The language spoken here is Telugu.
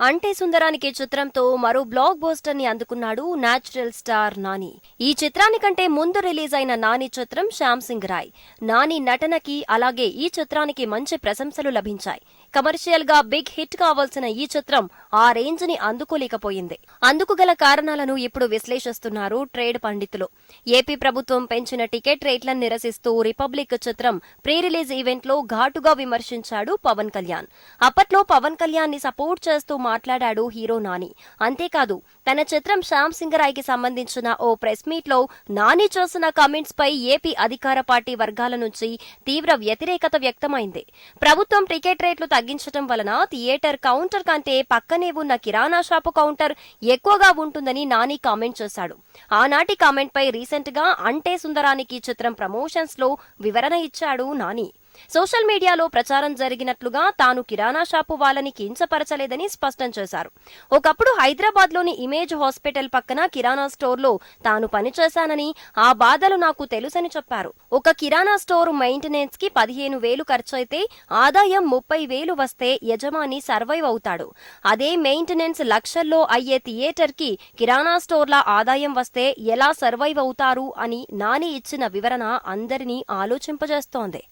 అంటే సుందరానికి చిత్రంతో మరో బ్లాక్ బోస్టర్ని అందుకున్నాడు నాచురల్ స్టార్ నాని. ఈ చిత్రానికంటే ముందు రిలీజ్ అయిన నాని చిత్రం శ్యామ్ సింగ్ రాయ్. నాని నటనకి అలాగే ఈ చిత్రానికి మంచి ప్రశంసలు లభించాయి. కమర్షియల్గా బిగ్ హిట్ కావాల్సిన ఈ చిత్రం ఆ రేంజ్ని అందుకోలేకపోయింది. అందుకు గల కారణాలను ఇప్పుడు విశ్లేషిస్తున్నారు ట్రేడ్ పండితులు. ఏపీ ప్రభుత్వం పెంచిన టికెట్ రేట్లను నిరసిస్తూ రిపబ్లిక్ చిత్రం ప్రీ రిలీజ్ ఈవెంట్లో ఘాటుగా విమర్శించాడు పవన్ కళ్యాణ్. అప్పట్లో పవన్ కళ్యాణ్ని సపోర్ట్ చేస్తూ మాట్లాడాడు హీరో నాని. అంతేకాదు తన చిత్రం శ్యామ్ సింగరాయ్కి సంబంధించిన ఓ ప్రెస్ మీట్లో నాని చేసిన కామెంట్స్ పై ఏపీ అధికార పార్టీ వర్గాల నుంచి తీవ్ర వ్యతిరేకత వ్యక్తమైంది. ప్రభుత్వం టికెట్ రేట్లు తగ్గించడం వలన థియేటర్ కౌంటర్ కంటే పక్కనే ఉన్న కిరాణా షాపు కౌంటర్ ఎక్కువగా ఉంటుందని నాని కామెంట్ చేశాడు. ఆనాటి కామెంట్ పై రీసెంట్గా అంటే సుందరానికి చిత్రం ప్రమోషన్స్లో వివరణ ఇచ్చాడు నాని. సోషల్ మీడియాలో ప్రచారం జరిగినట్లుగా తాను కిరాణా షాపు వాళ్ళని కించపరచలేదని స్పష్టం చేశారు. ఒకప్పుడు హైదరాబాద్లోని ఇమేజ్ హాస్పిటల్ పక్కన కిరాణా స్టోర్లో తాను పనిచేశానని ఆ బాధలు నాకు తెలుసని చెప్పారు. ఒక కిరాణా స్టోర్ మెయింటెనెన్స్కి పదిహేను వేలు ఖర్చయితే ఆదాయం ముప్పై వేలు వస్తే యజమాని సర్వైవ్ అవుతాడు. అదే మెయింటెనెన్స్ లక్షల్లో అయ్యే థియేటర్కి కిరాణా స్టోర్ల ఆదాయం వస్తే ఎలా సర్వైవ్ అవుతారు అని నాని ఇచ్చిన వివరణ అందరినీ ఆలోచింపజేస్తోంది.